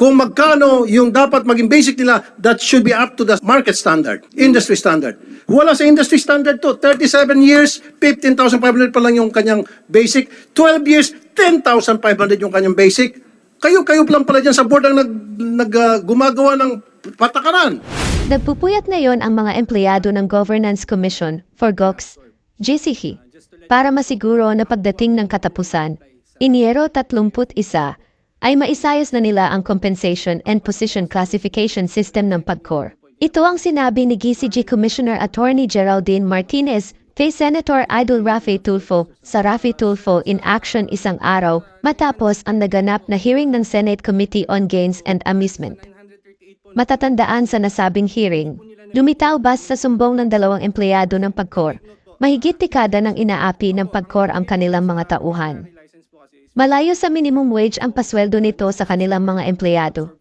kung magkano yung dapat maging basic nila, that should be up to the market standard, industry standard. Wala sa industry standard to. 37 years, 15,500 pa lang yung kanyang basic. 12 years, 10,500 yung kanyang basic. Kayo-kayo lang pala dyan sa board ang nag, nag ah, gumagawa ng patakaran. Nagpupuyat ngayon ang mga empleyado ng Governance Commission for GOX, GCH, para masiguro na pagdating ng katapusan, Iniero 31, ay maisayos na nila ang Compensation and Position Classification System ng PAGCOR. Ito ang sinabi ni GCG Commissioner Attorney Geraldine Martinez kay Senator Idol Rafi Tulfo sa Rafi Tulfo in action isang araw matapos ang naganap na hearing ng Senate Committee on Gains and Amusement. Matatandaan sa nasabing hearing, lumitaw bas sa sumbong ng dalawang empleyado ng PAGCOR. Mahigit tikada ng inaapi ng PAGCOR ang kanilang mga tauhan. Malayo sa minimum wage ang pasweldo nito sa kanilang mga empleyado.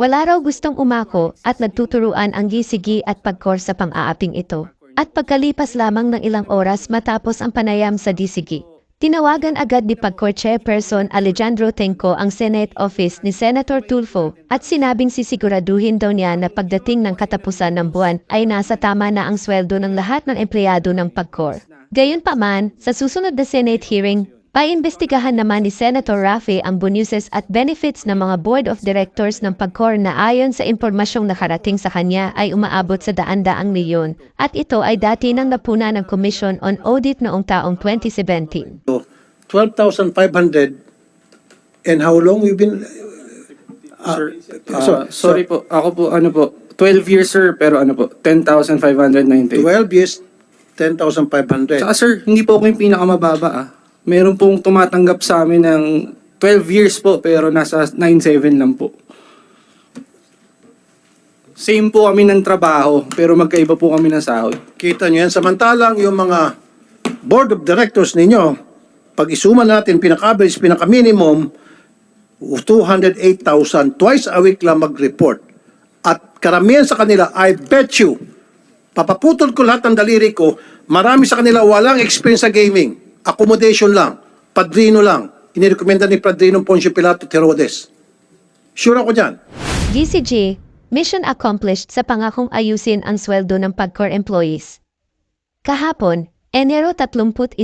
Wala raw gustong umako at nagtuturuan ang gisigi at pagkor sa pang-aaping ito. At pagkalipas lamang ng ilang oras matapos ang panayam sa DCG, tinawagan agad ni Pagcor Chairperson Alejandro Tenco ang Senate Office ni Senator Tulfo at sinabing sisiguraduhin daw niya na pagdating ng katapusan ng buwan ay nasa tama na ang sweldo ng lahat ng empleyado ng Pagcor. Gayunpaman, sa susunod na Senate hearing, Paimbestigahan naman ni Senator Rafi ang bonuses at benefits ng mga board of directors ng pagkor na ayon sa impormasyong nakarating sa kanya ay umaabot sa daan-daang milyon at ito ay dati nang napuna ng Commission on Audit noong taong 2017. So, 12,500 and how long you've been Sir, Ah, so- sorry po, ako po, ano po, 12 years sir, pero ano po, 10,598. 12 years 10,500 Saka sir, hindi po ako yung pinakamababa ah. Meron pong tumatanggap sa amin ng 12 years po, pero nasa 9.7 lang po. Same po kami ng trabaho, pero magkaiba po kami ng sahod. kita nyo yan samantalang yung mga board of directors ninyo pag isuma natin pinaka-average pinaka-minimum 208,000 twice a week lang mag-report at karamihan sa kanila I bet you papaputol ko lahat ng daliri ko marami sa kanila walang experience sa gaming accommodation lang padrino lang. Inirekomenda ni Padrino Poncio Pilato Terodes sure ako dyan. GCG, mission accomplished sa pangakong ayusin ang sweldo ng pagkor employees. Kahapon, Enero 31,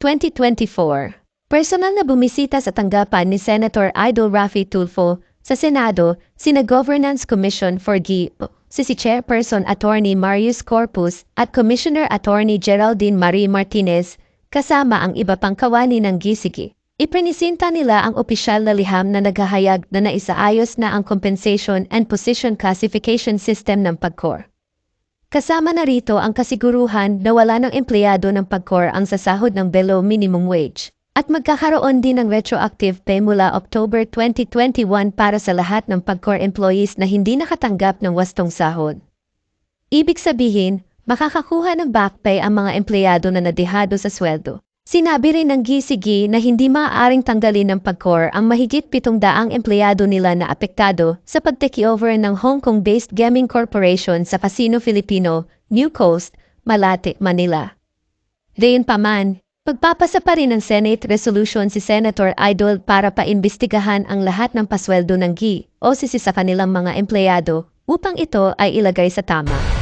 2024, personal na bumisita sa tanggapan ni Senator Idol Rafi Tulfo sa Senado, sina Governance Commission for GIP, si si Chairperson Attorney Marius Corpus at Commissioner Attorney Geraldine Marie Martinez, kasama ang iba pang kawani ng GCG. Iprinisinta nila ang opisyal na liham na naghahayag na naisaayos na ang Compensation and Position Classification System ng PAGCOR. Kasama na rito ang kasiguruhan na wala ng empleyado ng PAGCOR ang sasahod ng below minimum wage. At magkakaroon din ng retroactive pay mula October 2021 para sa lahat ng PAGCOR employees na hindi nakatanggap ng wastong sahod. Ibig sabihin, makakakuha ng back pay ang mga empleyado na nadehado sa sweldo. Sinabi rin ng GCG na hindi maaaring tanggalin ng PAGCOR ang mahigit 700 empleyado nila na apektado sa pag-takeover ng Hong Kong-based gaming corporation sa Casino Filipino, New Coast, Malate, Manila. Gayunpaman, pagpapasa pa rin ng Senate resolution si Senator Idol para paimbestigahan ang lahat ng pasweldo ng GI o sisi sa kanilang mga empleyado upang ito ay ilagay sa tama.